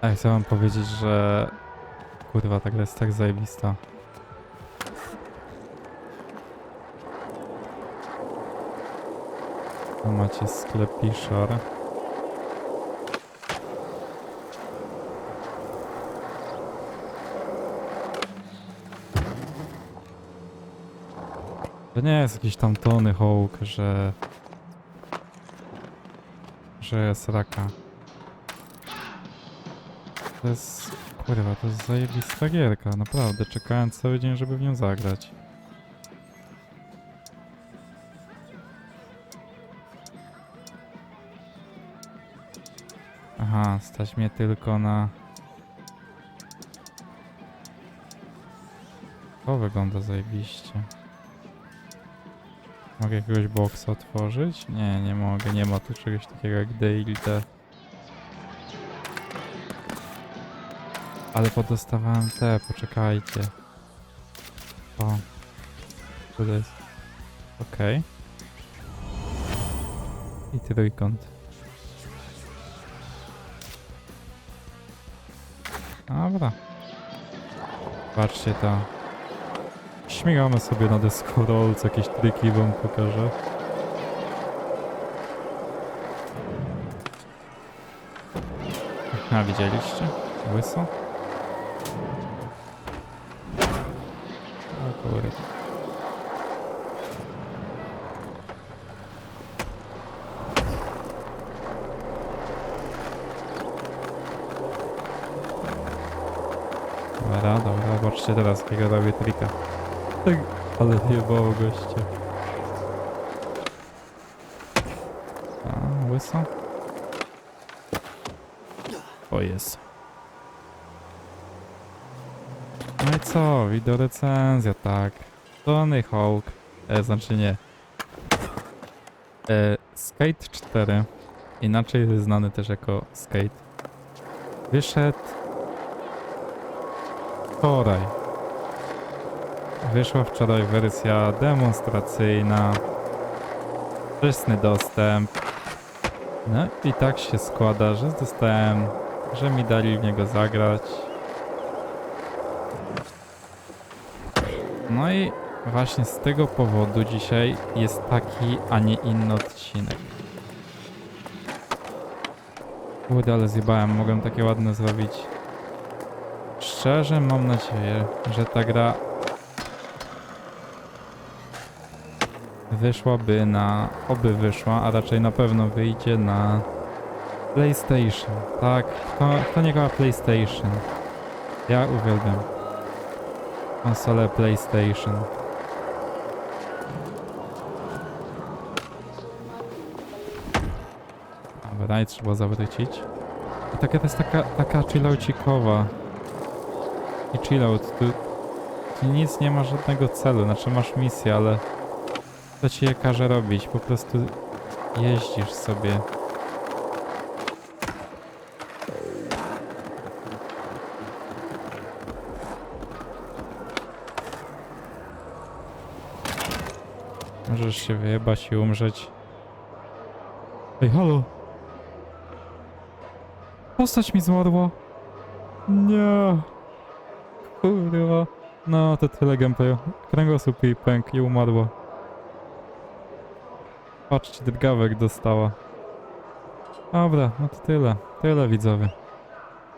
A chcę wam powiedzieć, że kurwa ta gra jest tak zajebista. Tu macie sklepiszar. To nie jest jakiś tam Tony Hawk, że... że jest raka. To jest... kurwa, to jest zajebista gierka, naprawdę. Czekałem cały dzień, żeby w nią zagrać. Aha, stać mnie tylko na... To wygląda zajebiście. Mogę jakiegoś boxa otworzyć? Nie, nie mogę. Nie ma tu czegoś takiego jak Daily Death. Ale podostawałem te, poczekajcie. O. Co to jest? Okej. I trójkąt. Dobra. Patrzcie to. Śmigamy sobie na deskorolce, jakieś triki wam pokażę. A widzieliście? Łyso? Kurde. Dobra, dobra, zobaczcie teraz jakiego robię trika. Tak, ale jebało goście. A, łyso? O jest. No i co, wideorecenzja, tak. Tony Hawk, e, znaczy nie. E, Skate 4, inaczej znany też jako Skate, wyszedł wczoraj. Wyszła wczoraj wersja demonstracyjna, wczesny dostęp. No i tak się składa, że dostałem, że mi dali w niego zagrać. No i właśnie z tego powodu dzisiaj jest taki, a nie inny odcinek. Kurde, ale zjebałem, mogłem takie ładne zrobić. Szczerze mam nadzieję, że ta gra wyszłaby na, oby wyszła, a raczej na pewno wyjdzie na PlayStation. Tak, kto, kto nie gra PlayStation? Ja uwielbiam konsolę PlayStation. Dobra, trzeba zawrócić. I taka to jest taka, taka chilloucikowa. I chillout, tu, tu nic nie ma żadnego celu, znaczy masz misję, ale to ci je każe robić, po prostu jeździsz sobie. Możesz się wyjebać i umrzeć. Ej, halo! Postać mi zmarła! Nie! Kurwa. No, to tyle gameplayu. Kręgosłup jej pękł i umarła. Patrzcie, drgawek dostała. Dobra, no to tyle. Tyle widzowie.